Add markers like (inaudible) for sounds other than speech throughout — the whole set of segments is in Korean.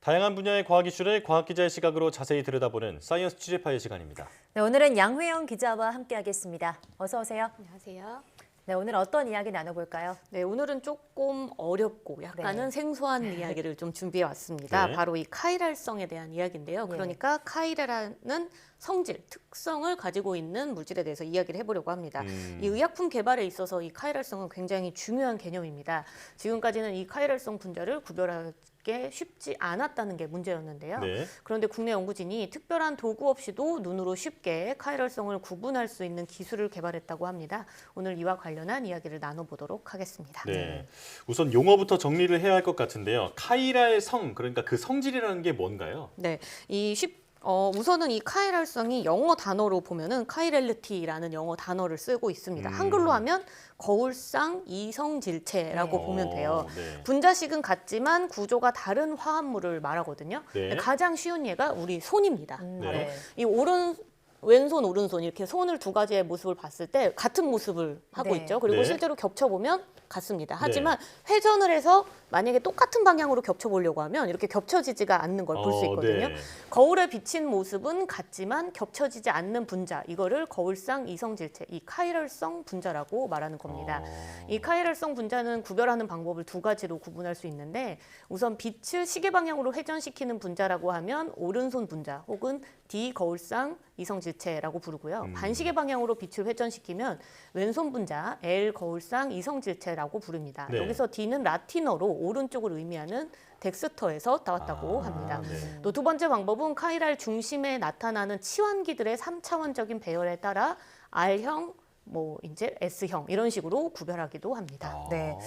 다양한 분야의 과학 이슈를 과학 기자의 시각으로 자세히 들여다보는 사이언스 취재파의 시간입니다. 네, 오늘은 양회영 기자와 함께하겠습니다. 어서 오세요. 안녕하세요. 네, 오늘 어떤 이야기 나눠볼까요? 네, 오늘은 조금 어렵고 약간은 네. 생소한 (laughs) 이야기를 좀 준비해 왔습니다. 네. 바로 이 카이랄성에 대한 이야기인데요. 네. 그러니까 카이라라는 성질, 특성을 가지고 있는 물질에 대해서 이야기를 해보려고 합니다. 음. 이 의약품 개발에 있어서 이 카이랄성은 굉장히 중요한 개념입니다. 지금까지는 이 카이랄성 분자를 구별하 기 쉽지 않았다는 게 문제였는데요. 네. 그런데 국내 연구진이 특별한 도구 없이도 눈으로 쉽게 카이럴성을 구분할 수 있는 기술을 개발했다고 합니다. 오늘 이와 관련한 이야기를 나눠보도록 하겠습니다. 네. 우선 용어부터 정리를 해야 할 것 같은데요. 카이라의 성, 그러니까 그 성질이라는 게 뭔가요? 네, 이 쉽, 어, 우선은 이 카이랄성이 영어 단어로 보면은 카이렐리티라는 영어 단어를 쓰고 있습니다. 음. 한글로 하면 거울상 이성질체라고 네. 보면 돼요. 어, 네. 분자식은 같지만 구조가 다른 화합물을 말하거든요. 네. 가장 쉬운 예가 우리 손입니다. 음, 네. 이 오른 왼손 오른손 이렇게 손을 두 가지의 모습을 봤을 때 같은 모습을 하고 네. 있죠. 그리고 네. 실제로 겹쳐 보면 같습니다. 하지만 회전을 해서 만약에 똑같은 방향으로 겹쳐 보려고 하면 이렇게 겹쳐지지가 않는 걸 볼 수 어, 있거든요. 네. 거울에 비친 모습은 같지만 겹쳐지지 않는 분자 이거를 거울상 이성질체 이 카이럴성 분자라고 말하는 겁니다. 어. 이 카이럴성 분자는 구별하는 방법을 두 가지로 구분할 수 있는데 우선 빛을 시계 방향으로 회전시키는 분자라고 하면 오른손 분자 혹은 D 거울상 이성질체라고 부르고요. 음. 반시계 방향으로 빛을 회전시키면 왼손 분자 L 거울상 이성질체라고 부릅니다. 네. 여기서 D는 라틴어로 오른쪽을 의미하는 덱스터에서 따왔다고 아, 합니다. 네. 또두 번째 방법은 카이랄 중심에 나타나는 치환기들의 삼차원적인 배열에 따라 R형, 뭐 이제 S형 이런 식으로 구별하기도 합니다. 아. 네.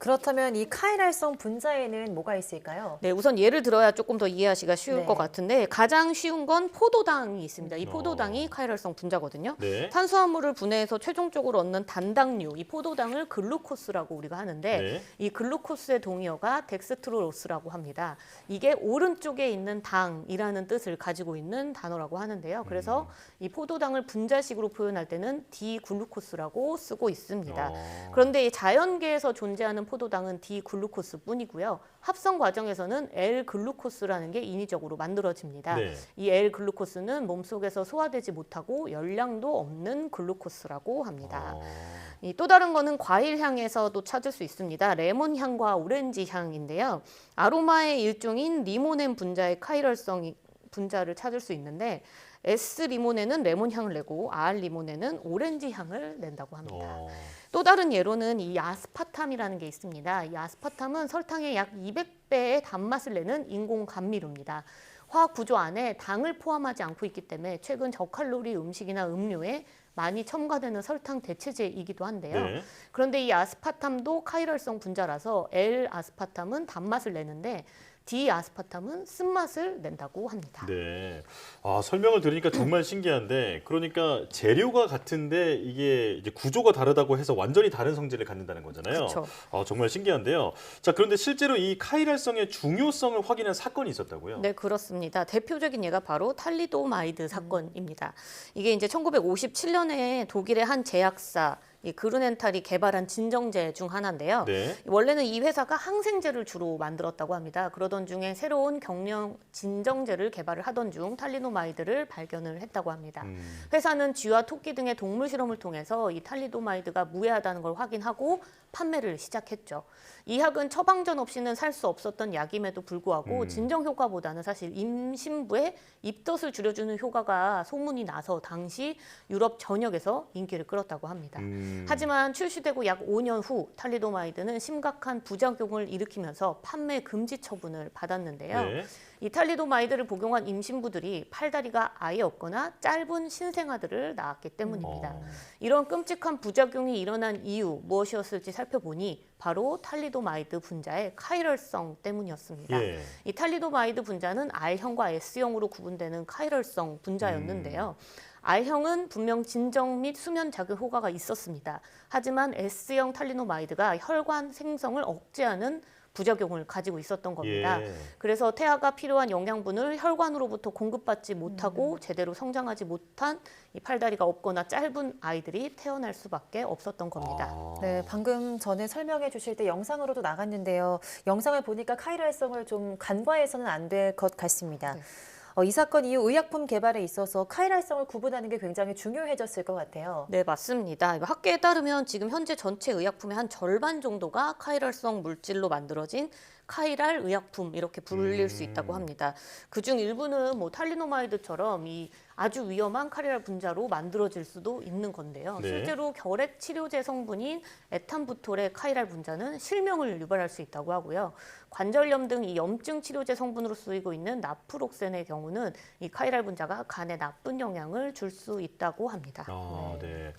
그렇다면 이 카이랄성 분자에는 뭐가 있을까요? 네, 우선 예를 들어야 조금 더 이해하시기가 쉬울 네. 것 같은데 가장 쉬운 건 포도당이 있습니다. 이 어. 포도당이 카이랄성 분자거든요. 네. 탄수화물을 분해해서 최종적으로 얻는 단당류, 이 포도당을 글루코스라고 우리가 하는데 네. 이 글루코스의 동의어가 덱스트로로스라고 합니다. 이게 오른쪽에 있는 당이라는 뜻을 가지고 있는 단어라고 하는데요. 그래서 음. 이 포도당을 분자식으로 표현할 때는 디글루코스라고 쓰고 있습니다. 어. 그런데 이 자연계에서 존재하는 포도당은 디글루코스뿐이고요. 합성 과정에서는 L글루코스라는 게 인위적으로 만들어집니다. 네. 이 L글루코스는 몸속에서 소화되지 못하고 열량도 없는 글루코스라고 합니다. 어. 이또 다른 거는 과일 향에서도 찾을 수 있습니다. 레몬 향과 오렌지 향인데요. 아로마의 일종인 리모넨 분자의 카이럴성 분자를 찾을 수 있는데 S 리모넨은 레몬 향을 내고 R 리모넨은 오렌지 향을 낸다고 합니다. 어. 또 다른 예로는 이 아스파탐이라는 게 있습니다. 이 아스파탐은 설탕의 약 200배의 단맛을 내는 인공 감미료입니다. 화학 구조 안에 당을 포함하지 않고 있기 때문에 최근 저칼로리 음식이나 음료에 많이 첨가되는 설탕 대체제이기도 한데요. 네. 그런데 이 아스파탐도 카이럴성 분자라서 L 아스파탐은 단맛을 내는데 D 아스파탐은 쓴맛을 낸다고 합니다. 네. 아, 설명을 들으니까 정말 신기한데, 그러니까 재료가 같은데 이게 이제 구조가 다르다고 해서 완전히 다른 성질을 갖는다는 거잖아요. 그렇죠. 아, 정말 신기한데요. 자, 그런데 실제로 이 카이랄성의 중요성을 확인한 사건이 있었다고요? 네, 그렇습니다. 대표적인 예가 바로 탈리도마이드 사건입니다. 이게 이제 1957년에 독일의 한 제약사 이 그루넨탈이 개발한 진정제 중 하나인데요. 네. 원래는 이 회사가 항생제를 주로 만들었다고 합니다. 그러던 중에 새로운 경량 진정제를 개발을 하던 중 탈리도마이드를 발견을 했다고 합니다. 음. 회사는 쥐와 토끼 등의 동물 실험을 통해서 이 탈리도마이드가 무해하다는 걸 확인하고 판매를 시작했죠. 이 약은 처방전 없이는 살 수 없었던 약임에도 불구하고 음. 진정 효과보다는 사실 임신부의 입덧을 줄여주는 효과가 소문이 나서 당시 유럽 전역에서 인기를 끌었다고 합니다. 음. 하지만 출시되고 약 5년 후 탈리도마이드는 심각한 부작용을 일으키면서 판매 금지 처분을 받았는데요. 네. 이 탈리도마이드를 복용한 임신부들이 팔다리가 아예 없거나 짧은 신생아들을 낳았기 때문입니다. 어. 이런 끔찍한 부작용이 일어난 이유 무엇이었을지 살펴보니 바로 탈리도마이드 분자의 카이럴성 때문이었습니다. 예. 이 탈리도마이드 분자는 R형과 S형으로 구분되는 카이럴성 분자였는데요. R형은 분명 진정 및 수면 작용 효과가 있었습니다. 하지만 S형 탈리도마이드가 혈관 생성을 억제하는 부작용을 가지고 있었던 겁니다. 예. 그래서 태아가 필요한 영양분을 혈관으로부터 공급받지 못하고 음. 제대로 성장하지 못한 이 팔다리가 없거나 짧은 아이들이 태어날 수밖에 없었던 겁니다. 아. 네, 방금 전에 설명해 주실 때 영상으로도 나갔는데요. 영상을 보니까 카이랄성을 좀 간과해서는 안 될 것 같습니다. 네. 어, 이 사건 이후 의약품 개발에 있어서 카이랄성을 구분하는 게 굉장히 중요해졌을 것 같아요. 네, 맞습니다. 학계에 따르면 지금 현재 전체 의약품의 한 절반 정도가 카이랄성 물질로 만들어진 카이랄 의약품 이렇게 불릴 수 있다고 음. 합니다. 그중 일부는 뭐 탈리노마이드처럼 이 아주 위험한 카이랄 분자로 만들어질 수도 있는 건데요. 네. 실제로 결핵 치료제 성분인 에탄부톨의 카이랄 분자는 실명을 유발할 수 있다고 하고요. 관절염 등 이 염증 치료제 성분으로 쓰이고 있는 나프록센의 경우는 이 카이랄 분자가 간에 나쁜 영향을 줄 수 있다고 합니다. 아, 네.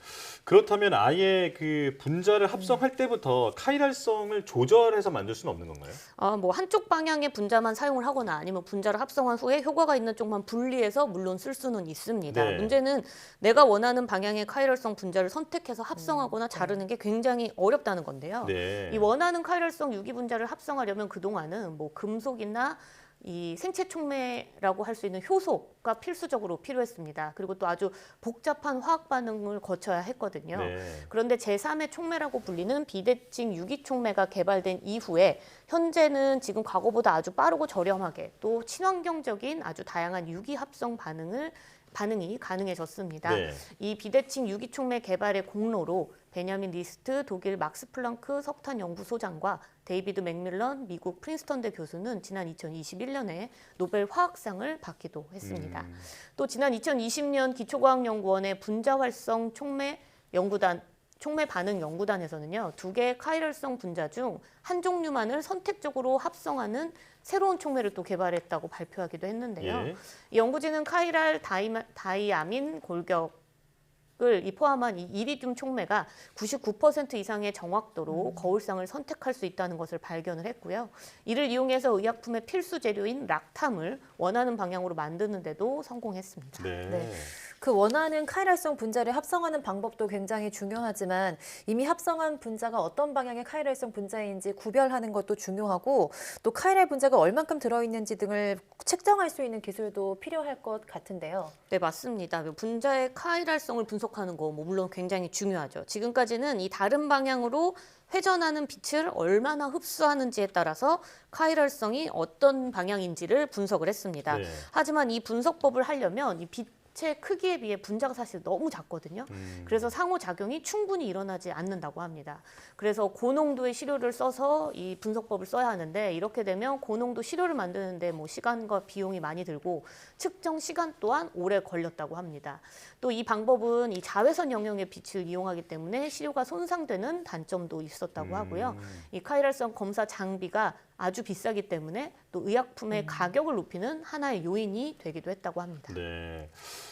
그렇다면 아예 그 분자를 합성할 때부터 카이랄성을 조절해서 만들 수는 없는 건가요? 아, 뭐 한쪽 방향의 분자만 사용을 하거나 아니면 분자를 합성한 후에 효과가 있는 쪽만 분리해서 물론 쓸 수는 있습니다. 네. 문제는 내가 원하는 방향의 카이럴성 분자를 선택해서 합성하거나 음, 네. 자르는 게 굉장히 어렵다는 건데요. 네. 이 원하는 카이럴성 유기 분자를 합성하려면 그동안은 뭐 금속이나 이 생체 촉매라고 할 수 있는 효소가 필수적으로 필요했습니다. 그리고 또 아주 복잡한 화학 반응을 거쳐야 했거든요. 네. 그런데 제3의 촉매라고 불리는 비대칭 유기 촉매가 개발된 이후에 현재는 지금 과거보다 아주 빠르고 저렴하게 또 친환경적인 아주 다양한 유기 합성 반응을 반응이 가능해졌습니다. 네. 이 비대칭 유기촉매 개발의 공로로 베냐민 리스트 독일 막스 플랑크 석탄 연구소장과 데이비드 맥밀런 미국 프린스턴대 교수는 지난 2021년에 노벨 화학상을 받기도 했습니다. 음, 또 지난 2020년 기초과학연구원의 분자 활성 촉매 연구단 촉매 반응 연구단에서는요 두 개의 카이럴성 분자 중 한 종류만을 선택적으로 합성하는 새로운 촉매를 또 개발했다고 발표하기도 했는데요. 예. 이 연구진은 카이랄 다이마, 다이아민 골격을 이 포함한 이 이리듐 촉매가 99% 이상의 정확도로 거울상을 선택할 수 있다는 것을 발견을 했고요. 이를 이용해서 의약품의 필수 재료인 락탐을 원하는 방향으로 만드는데도 성공했습니다. 네. 네. 그 원하는 카이랄성 분자를 합성하는 방법도 굉장히 중요하지만 이미 합성한 분자가 어떤 방향의 카이랄성 분자인지 구별하는 것도 중요하고 또 카이랄 분자가 얼만큼 들어있는지 등을 측정할 수 있는 기술도 필요할 것 같은데요. 네, 맞습니다. 분자의 카이랄성을 분석하는 거 뭐 물론 굉장히 중요하죠. 지금까지는 이 다른 방향으로 회전하는 빛을 얼마나 흡수하는지에 따라서 카이랄성이 어떤 방향인지를 분석을 했습니다. 네. 하지만 이 분석법을 하려면 이 빛 의 크기에 비해 분자가 사실 너무 작거든요. 음, 그래서 상호작용이 충분히 일어나지 않는다고 합니다. 그래서 고농도의 시료를 써서 이 분석법을 써야 하는데 이렇게 되면 고농도 시료를 만드는데 뭐 시간과 비용이 많이 들고 측정 시간 또한 오래 걸렸다고 합니다. 또 이 방법은 이 자외선 영역의 빛을 이용하기 때문에 시료가 손상되는 단점도 있었다고 하고요. 음, 이 카이랄성 검사 장비가 아주 비싸기 때문에 또 의약품의 가격을 높이는 하나의 요인이 되기도 했다고 합니다. 네.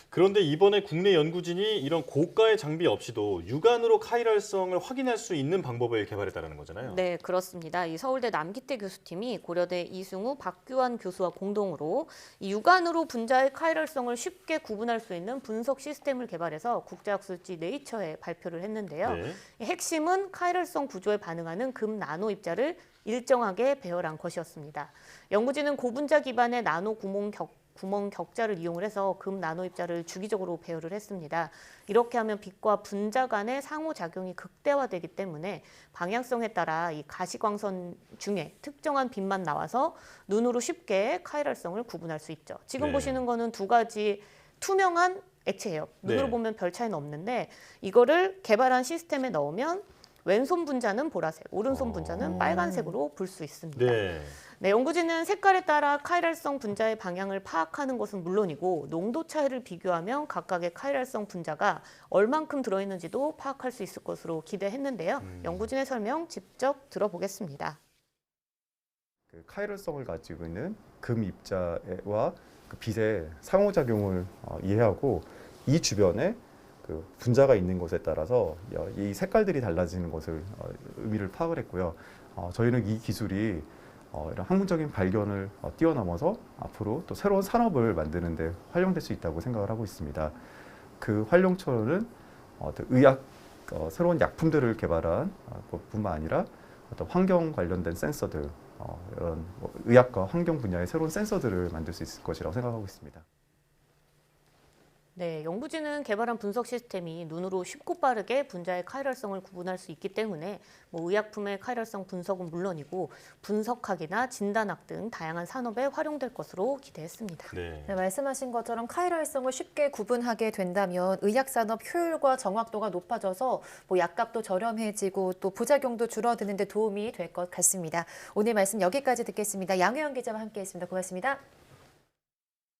그런데 이번에 국내 연구진이 이런 고가의 장비 없이도 육안으로 카이랄성을 확인할 수 있는 방법을 개발했다는 거잖아요. 네, 그렇습니다. 이 서울대 남기태 교수팀이 고려대 이승우, 박규환 교수와 공동으로 이 육안으로 분자의 카이럴성을 쉽게 구분할 수 있는 분석 시스템을 개발해서 국제학술지 네이처에 발표를 했는데요. 네. 이 핵심은 카이럴성 구조에 반응하는 금 나노 입자를 일정하게 배열한 것이었습니다. 연구진은 고분자 기반의 나노 구멍 격 구멍 격자를 이용을 해서 금 나노 입자를 주기적으로 배열을 했습니다. 이렇게 하면 빛과 분자 간의 상호작용이 극대화되기 때문에 방향성에 따라 이 가시광선 중에 특정한 빛만 나와서 눈으로 쉽게 카이럴성을 구분할 수 있죠. 지금 네. 보시는 거는 두 가지 투명한 액체예요. 눈으로 네. 보면 별 차이는 없는데 이거를 개발한 시스템에 넣으면 왼손 분자는 보라색, 오른손 어. 분자는 빨간색으로 볼 수 있습니다. 네. 네, 연구진은 색깔에 따라 카이랄성 분자의 방향을 파악하는 것은 물론이고 농도 차이를 비교하면 각각의 카이랄성 분자가 얼만큼 들어있는지도 파악할 수 있을 것으로 기대했는데요. 음. 연구진의 설명 직접 들어보겠습니다. 그 카이럴성을 가지고 있는 금 입자와 그 빛의 상호작용을 어, 이해하고 이 주변에 그 분자가 있는 것에 따라서 여- 이 색깔들이 달라지는 것을 어, 의미를 파악을 했고요. 어, 저희는 이 기술이 어, 이런 학문적인 발견을 어, 뛰어넘어서 앞으로 또 새로운 산업을 만드는 데 활용될 수 있다고 생각을 하고 있습니다. 그 활용처로는 어떤 의학 어, 새로운 약품들을 개발한 어, 것뿐만 아니라 어떤 환경 관련된 센서들 어, 이런 뭐 의학과 환경 분야의 새로운 센서들을 만들 수 있을 것이라고 생각하고 있습니다. 네, 영부진은 개발한 분석 시스템이 눈으로 쉽고 빠르게 분자의 카이럴성을 구분할 수 있기 때문에 뭐 의약품의 카이럴성 분석은 물론이고 분석학이나 진단학 등 다양한 산업에 활용될 것으로 기대했습니다. 네. 네, 말씀하신 것처럼 카이랄성을 쉽게 구분하게 된다면 의약산업 효율과 정확도가 높아져서 뭐 약값도 저렴해지고 또 부작용도 줄어드는 데 도움이 될 것 같습니다. 오늘 말씀 여기까지 듣겠습니다. 양효영 기자와 함께했습니다. 고맙습니다.